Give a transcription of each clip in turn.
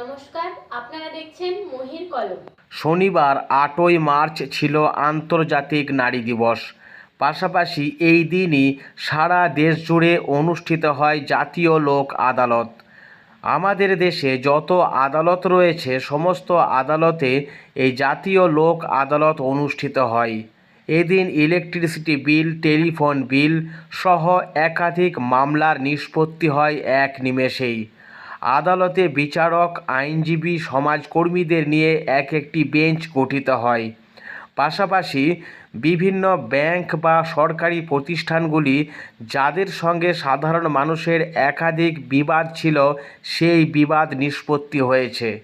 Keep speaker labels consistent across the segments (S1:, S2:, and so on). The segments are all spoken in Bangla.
S1: নমস্কার, আপনারা দেখছেন মহির কলম।
S2: শনিবার আটই মার্চ ছিল আন্তর্জাতিক নারী দিবস। পাশাপাশি এই দিনই সারা দেশ জুড়ে অনুষ্ঠিত হয় জাতীয় লোক আদালত। আমাদের দেশে যত আদালত রয়েছে, সমস্ত আদালতে এই জাতীয় লোক আদালত অনুষ্ঠিত হয়। এদিন ইলেকট্রিসিটি বিল, টেলিফোন বিল সহ একাধিক মামলার নিষ্পত্তি হয় এক নিমেষেই। আদালতে বিচারক, আইনজীবী, সমাজকর্মীদের নিয়ে এক একটি বেঞ্চ গঠিত হয়। পাশাপাশি বিভিন্ন ব্যাংক বা সরকারি প্রতিষ্ঠানগুলি যাদের সঙ্গে সাধারণ মানুষের একাধিক বিবাদ ছিল, সেই বিবাদ নিষ্পত্তি হয়েছে।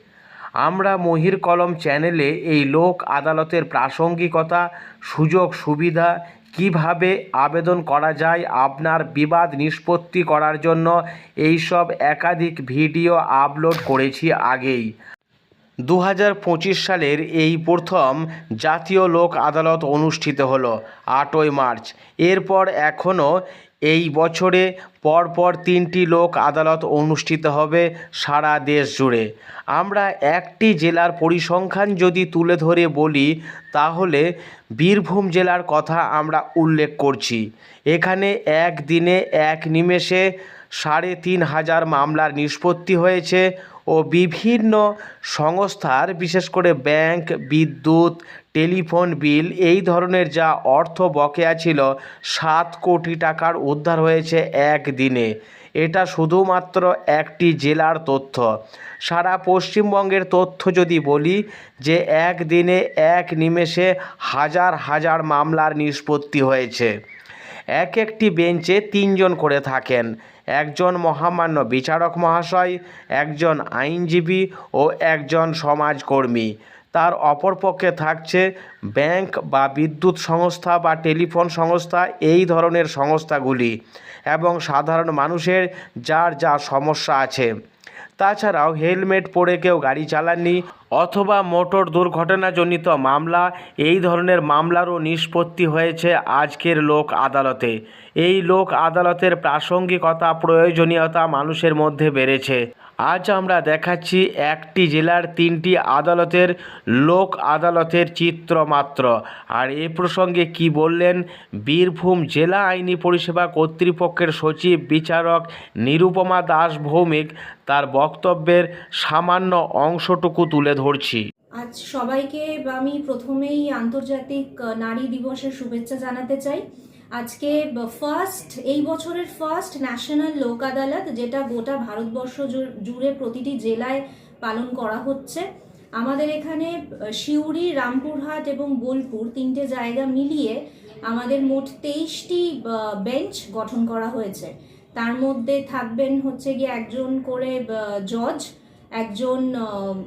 S2: আমরা মহির কলম চ্যানেলে এই লোক আদালতের প্রাসঙ্গিকতা সুযোগ সুবিধা কীভাবে আবেদন করা যায়, আপনার বিবাদ নিষ্পত্তি করার জন্য এই সব একাধিক ভিডিও আপলোড করেছি আগেই। দু হাজার পঁচিশ সালের এই প্রথম জাতীয় লোক আদালত অনুষ্ঠিত হলো আটই মার্চ। এরপর এখনও এই বছরে পরপর তিনটি লোক আদালত অনুষ্ঠিত হবে সারা দেশ জুড়ে। আমরা একটি জেলার পরিসংখ্যান যদি তুলে ধরে বলি, তাহলে বীরভূম জেলার কথা আমরা উল্লেখ করছি। এখানে একদিনে এক নিমেষে সাড়ে তিন হাজার মামলার নিষ্পত্তি হয়েছে ও বিভিন্ন সংস্থার, বিশেষ করে ব্যাংক, বিদ্যুৎ টেলিফোন বিল, এই ধরনের যা অর্থ বকেয়া ছিল, সাত কোটি টাকার উদ্ধার হয়েছে একদিনে। এটা শুধুমাত্র একটি জেলার তথ্য। সারা পশ্চিমবঙ্গের তথ্য যদি বলি, যে একদিনে এক নিমেষে হাজার হাজার মামলার নিষ্পত্তি হয়েছে। এক একটি বেঞ্চে তিনজন করে থাকেন। একজন মহামান্য বিচারক মহাশয়, একজন আইনজীবী ও একজন সমাজকর্মী। তার অপরপক্ষে থাকছে ব্যাংক বা বিদ্যুৎ সংস্থা বা টেলিফোন সংস্থা, এই ধরনের সংস্থাগুলি এবং সাধারণ মানুষের যার যা সমস্যা আছে। তাছাড়াও হেলমেট পরে কেউ গাড়ি চালাননি অথবা মোটর দুর্ঘটনাজনিত মামলা, এই ধরনের মামলারও নিষ্পত্তি হয়েছে আজকের লোক আদালতে। এই লোক আদালতের প্রাসঙ্গিকতা, প্রয়োজনীয়তা মানুষের মধ্যে বেড়েছে। আজ আমরা দেখাচ্ছি একটি জেলার তিনটি আদালতের লোক আদালতের চিত্র মাত্র। আর এ প্রসঙ্গে কি বললেন? বীরভূম জেলা আইনি পরিষেবা কর্তৃপক্ষের সচিব, বিচারক নিরুপমা দাস ভৌমিক তার বক্তব্যের সামান্য অংশটুকু তুলে ধরছি।
S3: আজ সবাইকে আমি প্রথমেই আন্তর্জাতিক নারী দিবসের শুভেচ্ছা জানাতে চাই। আজকে ফার্স্ট এই বছরের ফার্স্ট ন্যাশনাল লোক আদালত, যেটা গোটা ভারতবর্ষ জুড়ে প্রতিটি জেলায় পালন করা হচ্ছে। আমাদের এখানে সিউড়ি, রামপুরহাট এবং বোলপুর তিনটে জায়গা মিলিয়ে আমাদের মোট তেইশটি বেঞ্চ গঠন করা হয়েছে। তার মধ্যে থাকবেন হচ্ছে গিয়ে একজন করে জজ একজন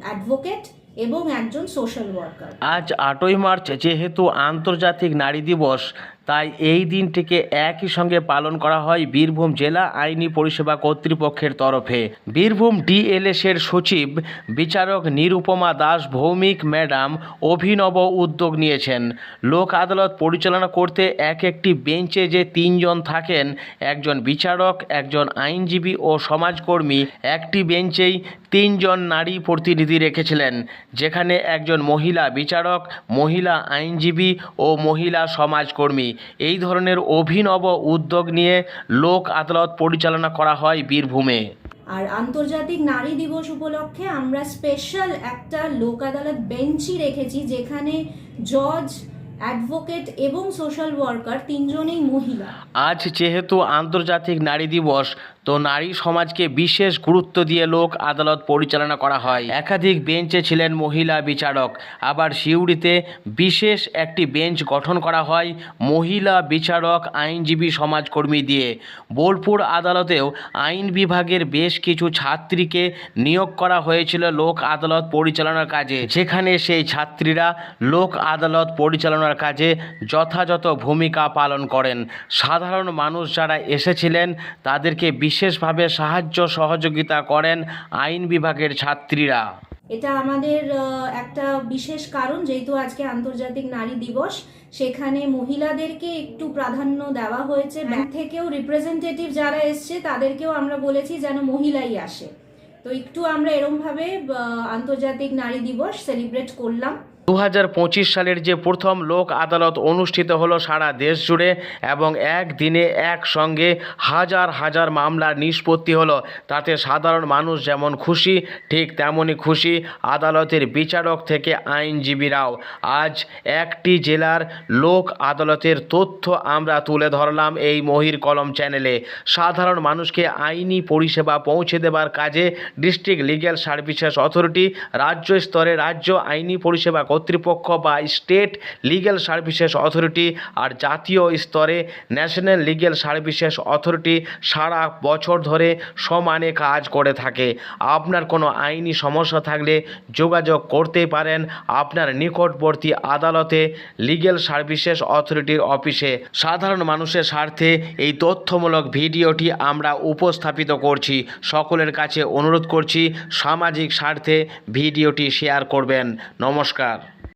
S3: অ্যাডভোকেট এবং একজন সোশ্যাল ওয়ার্কার
S2: আজ আটই মার্চ, যেহেতু আন্তর্জাতিক নারী দিবস তাই এই দিনটিকে একই সঙ্গে পালন করা হয় বীরভূম জেলা আইনি পরিষেবা কর্তৃপক্ষের তরফে। বীরভূম ডিএলএস এর সচিব, বিচারক নিরুপমা দাস ভৌমিক ম্যাডাম অভিনব উদ্যোগ নিয়েছেন। লোক আদালত পরিচালনা করতে এক একটি বেঞ্চে যে তিনজন থাকেন, একজন বিচারক, একজন আইনজীবী ও সমাজকর্মী, একটি বেঞ্চেই তিনজন নারী প্রতিনিধি রেখেছিলেন, যেখানে একজন মহিলা বিচারক, মহিলা আইনজীবী ও মহিলা সমাজকর্মী। এই ধরনের অভিনব উদ্যোগ নিয়ে লোক আদালত পরিচালনা করা হয় বীরভূমে।
S3: আর আন্তর্জাতিক নারী দিবস উপলক্ষে আমরা স্পেশাল একটা লোক আদালত বেঞ্চই রেখেছি যেখানে জজ অ্যাডভোকেট এবং সোশ্যাল ওয়ার্কার তিনজনেই মহিলা।
S2: আজ যেহেতু আন্তর্জাতিক নারী দিবস তো নারী সমাজকে বিশেষ গুরুত্ব দিয়ে লোক আদালত পরিচালনা করা হয়। একাধিক বেঞ্চে ছিলেন মহিলা বিচারক। আবার সিউড়িতে বিশেষ একটি বেঞ্চ গঠন করা হয় মহিলা বিচারক, আইনজীবী, সমাজকর্মী দিয়ে। বোলপুর আদালতেও আইন বিভাগের বেশ কিছু ছাত্রীকে নিয়োগ করা হয়েছিল লোক আদালত পরিচালনার কাজে। যেখানে সেই ছাত্রীরা লোক আদালত পরিচালনার কাজে যথাযথ ভূমিকা পালন করেন। সাধারণ মানুষ যারা এসেছিলেন, তাদেরকে বিশেষভাবে সাহায্য সহযোগিতা করেন আইন বিভাগের ছাত্রীরা।
S3: এটা আমাদের একটা বিশেষ কারণ যেহেতু আজকে আন্তর্জাতিক নারী দিবস সেখানে মহিলাদেরকে একটু প্রাধান্য দেওয়া হয়েছে। ব্যাংক থেকেও রিপ্রেজেন্টেটিভ যারা এসছে তাদেরকেও আমরা বলেছি যেন মহিলাই আসে। তো একটু আমরা এরমভাবে আন্তর্জাতিক নারী দিবস সেলিব্রেট করলাম।
S2: দু হাজার পঁচিশ সালের যে প্রথম লোক আদালত অনুষ্ঠিত হলো সারা দেশ জুড়ে এবং একদিনে একসঙ্গে হাজার হাজার মামলার নিষ্পত্তি হলো। তাতে সাধারণ মানুষ যেমন খুশি, ঠিক তেমনই খুশি আদালতের বিচারক থেকে আইনজীবীরাও। আজ একটি জেলার লোক আদালতের তথ্য আমরা তুলে ধরলাম এই মহির কলম চ্যানেলে। সাধারণ মানুষকে আইনি পরিষেবা পৌঁছে দেবার কাজে ডিস্ট্রিক্ট লিগ্যাল সার্ভিসেস অথরিটি, রাজ্য স্তরে রাজ্য আইনি পরিষেবা কর্তৃপক্ষ বা স্টেট লিগ্যাল সার্ভিসেস অথরিটি আর জাতীয় স্তরে ন্যাশনাল লিগ্যাল সার্ভিসেস অথরিটি সারা বছর ধরে সমানে কাজ করে থাকে। আপনার কোনো আইনি সমস্যা থাকলে যোগাযোগ করতে পারেন আপনার নিকটবর্তী আদালতে লিগ্যাল সার্ভিসেস অথরিটির অফিসে। সাধারণ মানুষের স্বার্থে এই তথ্যমূলক ভিডিওটি আমরা উপস্থাপিত করছি। সকলের কাছে অনুরোধ করছি সামাজিক স্বার্থে ভিডিওটি শেয়ার করবেন। নমস্কার।